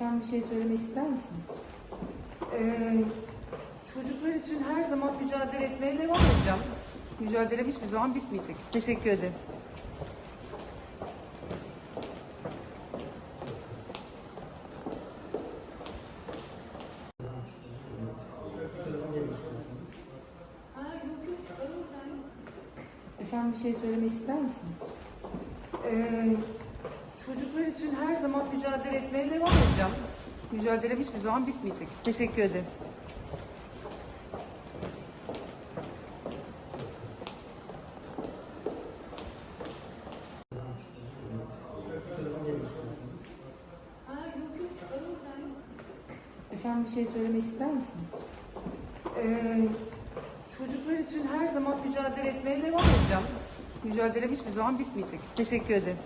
Efendim bir şey söylemek ister misiniz? Ee, çocuklar için her zaman mücadele etmeye devam edeceğim. Mücadelem hiçbir zaman bitmeyecek. Teşekkür ederim. Efendim bir şey söylemek ister misiniz? Ee, için her zaman mücadele etmeye devam edeceğim. Mücadelem hiçbir zaman bitmeyecek. Teşekkür ederim. Efendim bir şey söylemek ister misiniz? Ee, çocuklar için her zaman mücadele etmeye devam edeceğim. Mücadelem hiçbir zaman bitmeyecek. Teşekkür ederim.